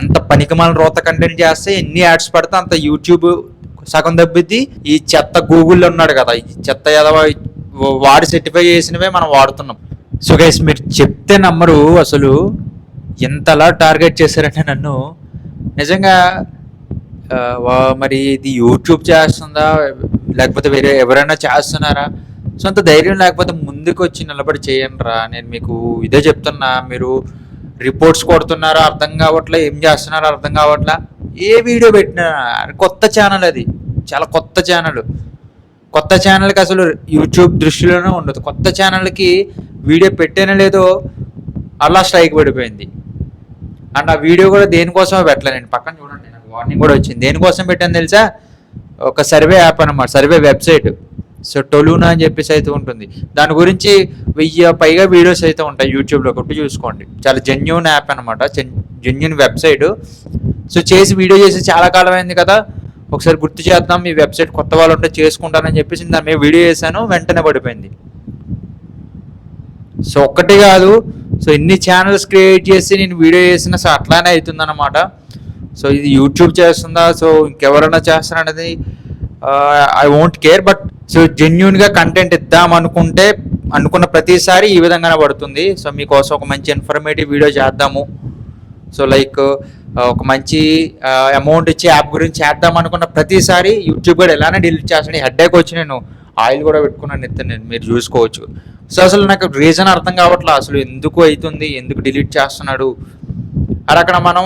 ఎంత పనికిమాల రోత కంటెంట్ చేస్తే ఎన్ని యాడ్స్ పడితే అంత యూట్యూబ్ సగం దబ్బిద్ది. ఈ చెత్త గూగుల్లో ఉన్నాడు కదా ఈ చెత్త ఏదో వాడి సర్టిఫై చేసినవే మనం వాడుతున్నాం. సో గైస్ మీరు చెప్తే నమ్మరు అసలు ఎంతలా టార్గెట్ చేశారంటే నన్ను నిజంగా వా- మరి ఇది యూట్యూబ్ చేస్తుందా లేకపోతే వేరే ఎవరైనా చేస్తున్నారా? సో అంత ధైర్యం లేకపోతే ముందుకు వచ్చి నిలబడి చేయండి రా నేను మీకు ఇదే చెప్తున్నా. మీరు రిపోర్ట్స్ కొడుతున్నారా అర్థం కావట్లే ఏం చేస్తున్నారో అర్థం కావట్లా. ఏ వీడియో పెట్టినా కొత్త ఛానల్ అది. చాలా కొత్త ఛానల్ కొత్త ఛానల్కి అసలు యూట్యూబ్ దృష్టిలోనే ఉండదు. కొత్త ఛానల్కి వీడియో పెట్టేనే లేదో అలా స్ట్రైక్ పడిపోయింది. అండ్ ఆ వీడియో కూడా దేనికోసమే పెట్టలే నేను. పక్కన చూడండి నాకు వార్నింగ్ కూడా వచ్చింది. దేనికోసం పెట్టాను తెలుసా? ఒక సర్వే యాప్ అనమాట సర్వే వెబ్సైట్ సో టొలూనా అని చెప్పేసి అయితే ఉంటుంది. దాని గురించి వెయ్యి పైగా వీడియోస్ అయితే ఉంటాయి యూట్యూబ్లో ఒకటి చూసుకోండి. చాలా జెన్యున్ యాప్ అనమాట జెన్యున్ వెబ్సైట్ సో చేసి వీడియో చేసి చాలా కాలం అయింది కదా. ఒకసారి గుర్తు చేద్దాం ఈ వెబ్సైట్ కొత్త వాళ్ళు ఉంటే చేసుకుంటానని చెప్పేసి దాని మీద వీడియో చేశాను వెంటనే పడిపోయింది. సో ఒక్కటి కాదు సో ఇన్ని ఛానల్స్ క్రియేట్ చేసి నేను వీడియో చేసిన సో అట్లానే అవుతుందన్నమాట. సో ఇది యూట్యూబ్ చేస్తుందా? సో ఇంకెవరైనా చేస్తారనేది I won't care but so జెన్యున్గా కంటెంట్ ఇద్దాం అనుకుంటే అనుకున్న ప్రతిసారి ఈ విధంగానే పడుతుంది. సో మీకోసం ఒక మంచి ఇన్ఫర్మేటివ్ వీడియో చేద్దాము. సో లైక్ ఒక మంచి అమౌంట్ ఇచ్చే యాప్ గురించి చేద్దాం అనుకున్న ప్రతిసారి యూట్యూబ్ కూడా ఎలానే డిలీట్ చేస్తాను. హెడ్ఏక్ వచ్చి నేను ఆయిల్ కూడా పెట్టుకున్నాను. ఎత్తే నేను మీరు చూసుకోవచ్చు. సో అసలు నాకు రీజన్ అర్థం కావట్లేదు అసలు ఎందుకు అవుతుంది ఎందుకు డిలీట్ చేస్తున్నాడు? అది అక్కడ మనం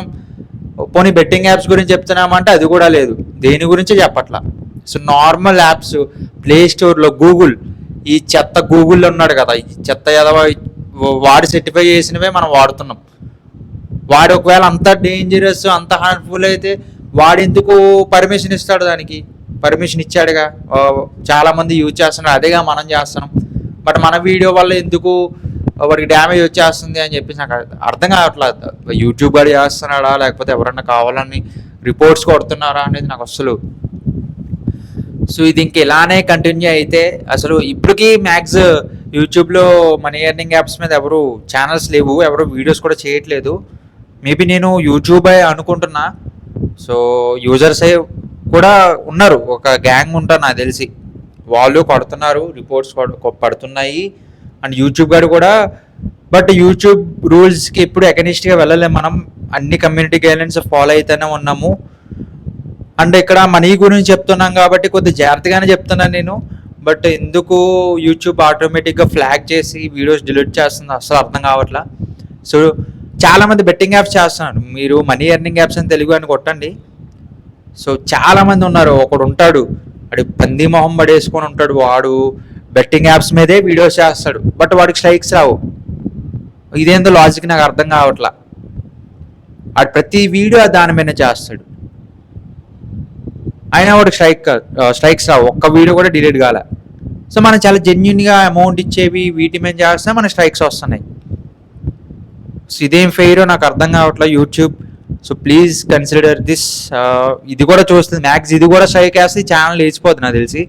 పోనీ బెట్టింగ్ యాప్స్ గురించి చెప్తున్నామంటే అది కూడా లేదు. దేని గురించి చెప్పట్లా. సో నార్మల్ యాప్స్ ప్లే స్టోర్లో గూగుల్ ఈ చెత్త గూగుల్లో ఉన్నాడు కదా ఈ చెత్త ఎదవ వాడు సర్టిఫై చేసినవే మనం వాడుతున్నాం. వాడు ఒకవేళ అంత డేంజరస్ అంత హార్మ్ఫుల్ అయితే వాడు ఎందుకు పర్మిషన్ ఇస్తాడు దానికి? పర్మిషన్ ఇచ్చాడుగా. చాలామంది యూజ్ చేస్తున్నారు అదేగా మనం చేస్తున్నాం. బట్ మన వీడియో వల్ల ఎందుకు వాడికి డ్యామేజ్ వచ్చేస్తుంది అని చెప్పేసి నాకు అర్థం కావట్లేదు. యూట్యూబ్ వాడు చేస్తున్నాడా లేకపోతే ఎవరన్నా కావాలని రిపోర్ట్స్ కొడుతున్నారా అనేది నాకు అసలు సో ఇది ఇంక ఇలానే కంటిన్యూ అయితే అసలు ఇప్పటికీ మ్యాక్స్ యూట్యూబ్లో మనీ ఎర్నింగ్ యాప్స్ మీద ఎవరు ఛానల్స్ లేవు ఎవరు వీడియోస్ కూడా చేయట్లేదు. మేబీ నేను యూట్యూబ్ అనుకుంటున్నా. సో యూజర్స్ కూడా ఉన్నారు. ఒక గ్యాంగ్ ఉంటారు నాకు తెలిసి. వాళ్ళు కొడుతున్నారు రిపోర్ట్స్ పడుతున్నాయి. అండ్ యూట్యూబ్ గారు కూడా బట్ యూట్యూబ్ రూల్స్కి ఎప్పుడు ఎకనిస్ట్గా వెళ్ళలేము మనం. అన్ని కమ్యూనిటీ గైడ్లైన్స్ ఫాలో అయితేనే ఉన్నాము. అండ్ ఇక్కడ మనీ గురించి చెప్తున్నాం కాబట్టి కొద్ది జాగ్రత్తగానే చెప్తున్నాను నేను. బట్ ఎందుకు యూట్యూబ్ ఆటోమేటిక్గా ఫ్లాగ్ చేసి వీడియోస్ డిలీట్ చేస్తుంది అసలు అర్థం కావట్లా. సో చాలా మంది బెట్టింగ్ యాప్స్ చేస్తున్నారు. మీరు మనీ ఎర్నింగ్ యాప్స్ అని తెలుగు అని కొట్టండి. సో చాలామంది ఉన్నారు. ఒకడు ఉంటాడు. వాడు పంది మొహం పడేసుకొని ఉంటాడు. వాడు బెట్టింగ్ యాప్స్ మీదే వీడియోస్ చేస్తాడు. బట్ వాడికి స్ట్రైక్స్ రావు. ఇదేందో లాజిక్ నాకు అర్థం కావట్లా. వాడు ప్రతి వీడియో దాని మీద చేస్తాడు. అయినా వాడికి స్ట్రైక్ స్ట్రైక్స్ రావు. ఒక్క వీడియో కూడా డిలీట్ కాలే. సో మనం చాలా జెన్యున్గా అమౌంట్ ఇచ్చేవి వీటి మీద చేస్తే మన స్ట్రైక్స్ వస్తున్నాయి. సో ఇదేం ఫెయిరో నాకు అర్థం కావట్లేదు YouTube so please consider this ఇది కూడా చూస్తుంది. మ్యాక్స్ ఇది కూడా స్ట్రైక్ వేస్తే ఛానల్ లేచిపోద్ది నాకు తెలిసి.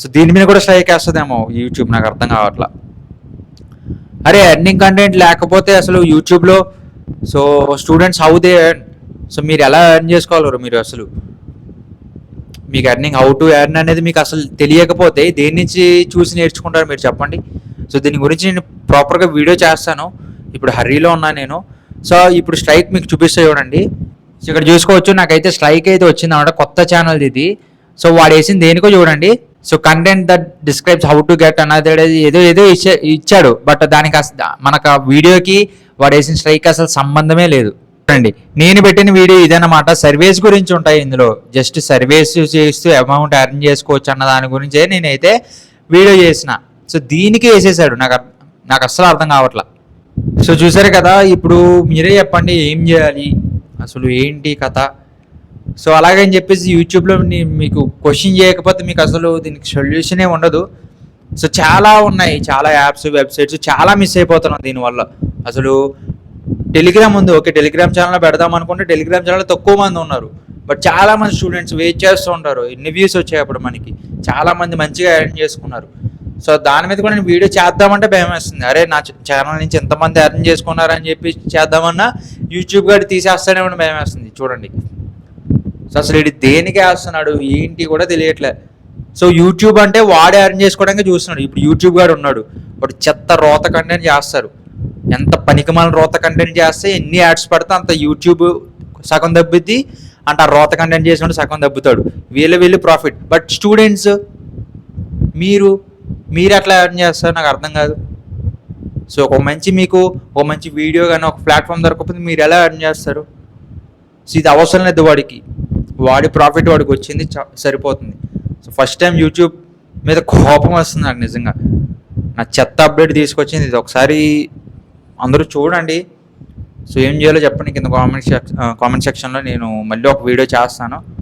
సో దీని మీద కూడా స్ట్రైక్ వేస్తుందేమో యూట్యూబ్ నాకు అర్థం కావట్లా. అరే ఎర్నింగ్ కంటెంట్ లేకపోతే అసలు యూట్యూబ్లో so students how they earn so మీరు ఎలా ఎర్న్ చేసుకోగలరు మీరు అసలు? మీకు ఎర్నింగ్ హౌ టు ఎర్న్ అనేది మీకు అసలు తెలియకపోతే దేని నుంచి చూసి నేర్చుకుంటారు మీరు చెప్పండి. సో దీని గురించి నేను ప్రాపర్గా వీడియో చేస్తాను. ఇప్పుడు హర్రీలో ఉన్నాను నేను. సో ఇప్పుడు స్ట్రైక్ మీకు చూపిస్తే చూడండి. సో ఇక్కడ చూసుకోవచ్చు నాకైతే స్ట్రైక్ అయితే వచ్చింది అనమాట కొత్త ఛానల్ ఇది. సో వాడు వేసింది దేనికో చూడండి. So content that describes how to get అనేది ఏదో ఏదో ఇచ్చే ఇచ్చాడు. బట్ దానికి అసలు మనకు ఆ వీడియోకి వాడు వేసిన స్ట్రైక్ అసలు సంబంధమే లేదు. చూడండి నేను పెట్టిన వీడియో ఇదన్నమాట. సర్వేస్ గురించి ఉంటాయి ఇందులో. జస్ట్ సర్వేస్ చేస్తూ అమౌంట్ ఎర్న్ చేసుకోవచ్చు అన్న దాని గురించే నేనైతే వీడియో చేసిన. సో దీనికి వేసేసాడు నాకు నాకు అస్సలు అర్థం కావట్లా. సో చూసారు కదా ఇప్పుడు మీరే చెప్పండి ఏం చేయాలి? అసలు ఏంటి కథ? సో అలాగని చెప్పేసి యూట్యూబ్లో మీకు క్వశ్చన్ చేయకపోతే మీకు అసలు దీనికి సొల్యూషనే ఉండదు. సో చాలా ఉన్నాయి. చాలా యాప్స్ వెబ్సైట్స్ చాలా మిస్ అయిపోతున్నాం దీనివల్ల. అసలు టెలిగ్రామ్ ఉంది ఓకే టెలిగ్రామ్ ఛానల్ పెడదాం అనుకుంటే టెలిగ్రామ్ ఛానల్ తక్కువ మంది ఉన్నారు. బట్ చాలా మంది స్టూడెంట్స్ వెయిట్ చేస్తూ ఉంటారు. ఎన్ని వ్యూస్ వచ్చాయి అప్పుడు మనకి. చాలా మంది మంచిగా ఎర్న్ చేసుకున్నారు. సో దాని మీద కూడా నేను వీడియో చేద్దామంటే భయం వేస్తుంది. అరే నా ఛానల్ నుంచి ఎంతమంది ఎర్న్ చేసుకున్నారని చెప్పి చేద్దామన్నా యూట్యూబ్ గాడి తీసేస్తానే ఉండి భయం వేస్తుంది. చూడండి. సో అసలు ఇది దేనికి వేస్తున్నాడు? ఏంటి కూడా తెలియట్లే. సో యూట్యూబ్ అంటే వాడే ఎర్న్ చేసుకోవడానికి చూస్తున్నాడు. ఇప్పుడు యూట్యూబ్ గాడు ఉన్నాడు. వాడు చెత్త రోత కంటెంట్ చేస్తారు. ఎంత పనికిమాల రోత కంటెంట్ చేస్తే ఎన్ని యాడ్స్ పడితే అంత యూట్యూబ్ సగం దబ్బుద్ది అంటే ఆ రోత కంటెంట్ చేసినప్పుడు సగం దబ్బుతాడు. వీళ్ళు వీళ్ళు ప్రాఫిట్ బట్ స్టూడెంట్స్ మీరు మీరు ఎట్లా ఎర్న్ చేస్తారు నాకు అర్థం కాదు. సో ఒక మంచి మీకు ఒక మంచి వీడియో కానీ ఒక ప్లాట్ఫామ్ దొరకకపోతే మీరు ఎలా ఎర్న్ చేస్తారు? సో ఇది అవసరం లేదు వాడికి. వాడి ప్రాఫిట్ వాడికి వచ్చింది చ- సరిపోతుంది. సో ఫస్ట్ టైం యూట్యూబ్ మీద కోపం వస్తుంది నాకు నిజంగా. నా చెత్త అప్డేట్ తీసుకొచ్చింది ఇది ఒకసారి అందరూ చూడండి. సో ఏం చేయాలో చెప్పండి. కింద కామెంట్ సెక్ కామెంట్ సెక్షన్లో నేను మళ్ళీ ఒక వీడియో చేస్తాను.